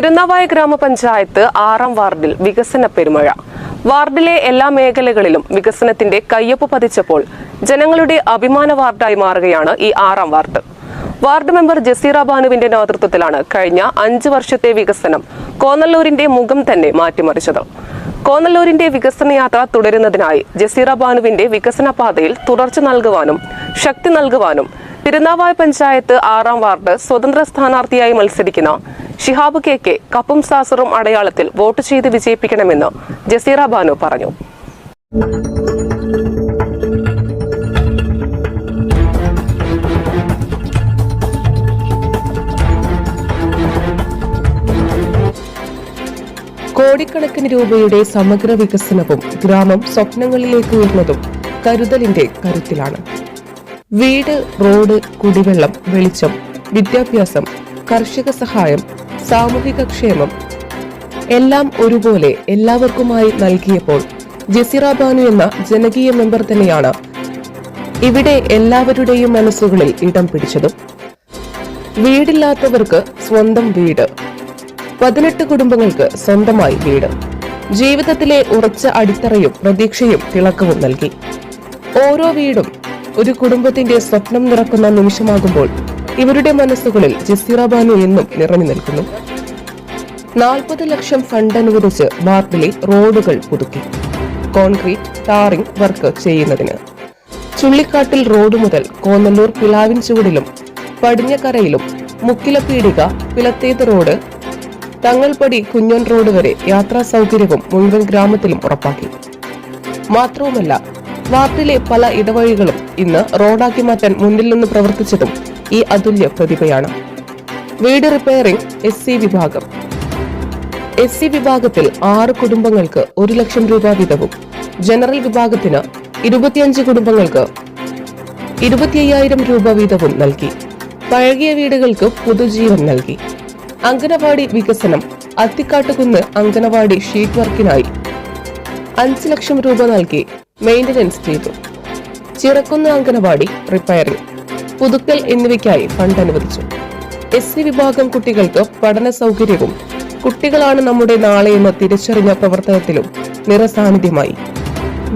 തിരുനാവായ ഗ്രാമപഞ്ചായത്ത് ആറാം വാർഡിൽ വികസന പെരുമഴ. വാർഡിലെ എല്ലാ മേഖലകളിലും വികസനത്തിന്റെ കയ്യൊപ്പ് പതിച്ചപ്പോൾ ജനങ്ങളുടെ അഭിമാന വാർഡായി മാറുകയാണ് ഈ ആറാം വാർഡ്. വാർഡ് മെമ്പർ ജസീറ ബാനുവിന്റെ നേതൃത്വത്തിലാണ് കഴിഞ്ഞ അഞ്ചു വർഷത്തെ വികസനം കോന്നല്ലൂരിന്റെ മുഖം തന്നെ മാറ്റിമറിച്ചത്. കോന്നല്ലൂരിന്റെ വികസന യാത്ര തുടരുന്നതിനായി ജസീറ ബാനുവിന്റെ വികസന പാതയിൽ തുടർച്ച നൽകുവാനും ശക്തി നൽകുവാനും തിരുനാവായ പഞ്ചായത്ത് ആറാം വാർഡ് സ്വതന്ത്ര സ്ഥാനാർത്ഥിയായി മത്സരിക്കുന്ന ഷിഹാബ് കെ കെ കപ്പും സാസറും അടയാളത്തിൽ വോട്ട് ചെയ്ത് വിജയിപ്പിക്കണമെന്ന് ജസീറ ബാനു പറഞ്ഞു. കോടിക്കണക്കിന് രൂപയുടെ സമഗ്ര വികസനവും ഗ്രാമം സ്വപ്നങ്ങളിലേക്ക് ഉയർന്നതും കരുതലിന്റെ കരുത്തിലാണ്. വീട് റോഡ് കുടിവെള്ളം വെളിച്ചം വിദ്യാഭ്യാസം കർഷക സഹായം സാമൂഹിക ക്ഷേമം എല്ലാം ഒരുപോലെ എല്ലാവർക്കുമായി നൽകിയപ്പോൾ ജസീറ ബാനു എന്ന ജനകീയ മെമ്പർ തന്നെയാണ് ഇവിടെ എല്ലാവരുടെയും മനസ്സുകളിൽ ഇടം പിടിച്ചതും. വീടില്ലാത്തവർക്ക് സ്വന്തം വീട് പതിനെട്ട് കുടുംബങ്ങൾക്ക് സ്വന്തമായി വീട് ജീവിതത്തിലെ ഉറച്ച അടിത്തറയും പ്രതീക്ഷയും തിളക്കവും നൽകി. ഓരോ വീടും ഒരു കുടുംബത്തിന്റെ സ്വപ്നം നിറക്കുന്ന നിമിഷമാകുമ്പോൾ ഇവരുടെ മനസ്സുകളിൽ ജസീറ ബാനു എന്നും നിറഞ്ഞു നിൽക്കുന്നു. നാൽപ്പത് ലക്ഷം ഫണ്ട് അനുവദിച്ച് ബാർബിലെ റോഡുകൾ പുതുക്കി. കോൺക്രീറ്റ് ടാറിംഗ് വർക്ക് ചെയ്യുന്നതിന്. ചുള്ളിക്കാട്ടിൽ റോഡ് മുതൽ കോന്നല്ലൂർ പിലാവിൻ ചുവടിലും പടിഞ്ഞക്കരയിലും മുക്കിലപ്പീടിക പിലത്തേത് റോഡ് തങ്ങൾപടി കുഞ്ഞൻ റോഡ് വരെ യാത്രാ സൗകര്യവും മുഴുവൻ ഗ്രാമത്തിലും ഉറപ്പാക്കി. മാത്രവുമല്ല വാർഡിലെ പല ഇടവഴികളും ഇന്ന് റോഡാക്കി മാറ്റാൻ മുന്നിൽ നിന്ന് പ്രവർത്തിച്ചതും ഈ അതുല്യ പ്രതിഭയാണ്. വീട് റിപ്പയറിംഗ് എസ് സി വിഭാഗം. എസ് സി വിഭാഗത്തിൽ ആറ് കുടുംബങ്ങൾക്ക് ഒരു ലക്ഷം രൂപ വീതവും. ജനറൽ വിഭാഗത്തിന് ഇരുപത്തിയഞ്ച് കുടുംബങ്ങൾക്ക് ഇരുപത്തിയ്യായിരം രൂപ വീതവും നൽകി. പഴകിയ വീടുകൾക്ക് പുതുജീവൻ നൽകി. അങ്കനവാടി വികസനം അത്തിക്കാട്ടുകുന്ന് അങ്കനവാടി ഷീറ്റ് വർക്കിനായി അഞ്ച് ലക്ഷം രൂപ നൽകി മെയിന്റനൻസ് ചെയ്തു. ചിറക്കുന്ന അങ്കനവാടി റിപ്പയറിംഗ് പുതുക്കൽ എന്നിവയ്ക്കായി ഫണ്ട് അനുവദിച്ചു. എസ് സി വിഭാഗം കുട്ടികൾക്ക് പഠന സൗകര്യവും കുട്ടികളാണ് നമ്മുടെ നാളെയെന്ന് തിരിച്ചറിഞ്ഞ പ്രവർത്തനത്തിലും നിറസാന്നിധ്യമായി.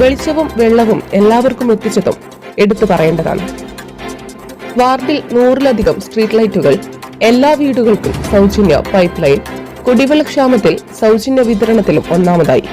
വെളിച്ചവും വെള്ളവും എല്ലാവർക്കും എത്തിച്ചതും എടുത്തു പറയേണ്ടതാണ്. വാർഡിൽ നൂറിലധികം സ്ട്രീറ്റ് ലൈറ്റുകൾ എല്ലാ വീടുകൾക്കും സൗജന്യ പൈപ്പ് ലൈൻ കുടിവെള്ളക്ഷാമത്തിൽ സൗജന്യ വിതരണത്തിലും ഒന്നാമതായി.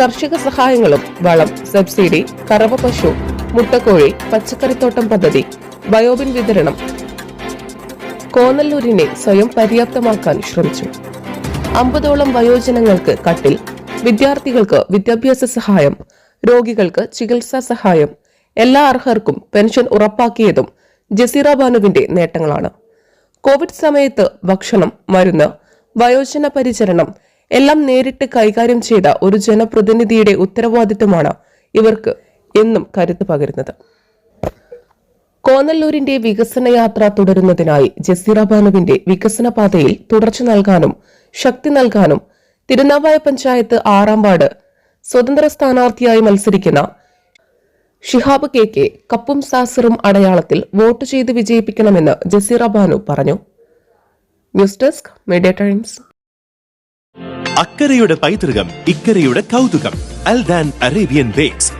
കർഷക സഹായങ്ങളും വളം സബ്സിഡി കറവ പശു മുട്ടക്കോഴി പച്ചക്കറിത്തോട്ടം പദ്ധതി ബയോബിൻ വിതരണം. കോന്നല്ലൂരിനെ സ്വയം പര്യാപ്തമാക്കാൻ ശ്രമിച്ചു. അമ്പതോളം വയോജനങ്ങൾക്ക് കട്ടിൽ വിദ്യാർത്ഥികൾക്ക് വിദ്യാഭ്യാസ സഹായം രോഗികൾക്ക് ചികിത്സാ സഹായം എല്ലാ അർഹർക്കും പെൻഷൻ ഉറപ്പാക്കിയതും ജസീറ ബാനുവിന്റെ നേട്ടങ്ങളാണ്. കോവിഡ് സമയത്ത് ഭക്ഷണം മരുന്ന് വയോജന പരിചരണം എല്ലാം നേരിട്ട് കൈകാര്യം ചെയ്ത ഒരു ജനപ്രതിനിധിയുടെ ഉത്തരവാദിത്തമാണ് ഇവർക്ക് എന്നും കരുത്ത് പകരുന്നത്. കോന്നല്ലൂരിന്റെ വികസന യാത്ര തുടരുന്നതിനായി ജസീറ ബാനുവിന്റെ വികസന പാതയിൽ തുടർച്ച നൽകാനും ശക്തി നൽകാനും തിരുനാവായ പഞ്ചായത്ത് ആറാം വാർഡ് സ്വതന്ത്ര സ്ഥാനാർത്ഥിയായി മത്സരിക്കുന്ന ഷിഹാബ് കെ കെ കപ്പും സാസറും അടയാളത്തിൽ വോട്ട് ചെയ്ത് വിജയിപ്പിക്കണമെന്ന് ജസീറ ബാനു പറഞ്ഞു. News desk media times. അക്കരയുടെ പൈതൃകം ഇക്കരയുടെ കൗതുകം അൽ ദാൻ അറേബ്യൻ ബേക്സ്.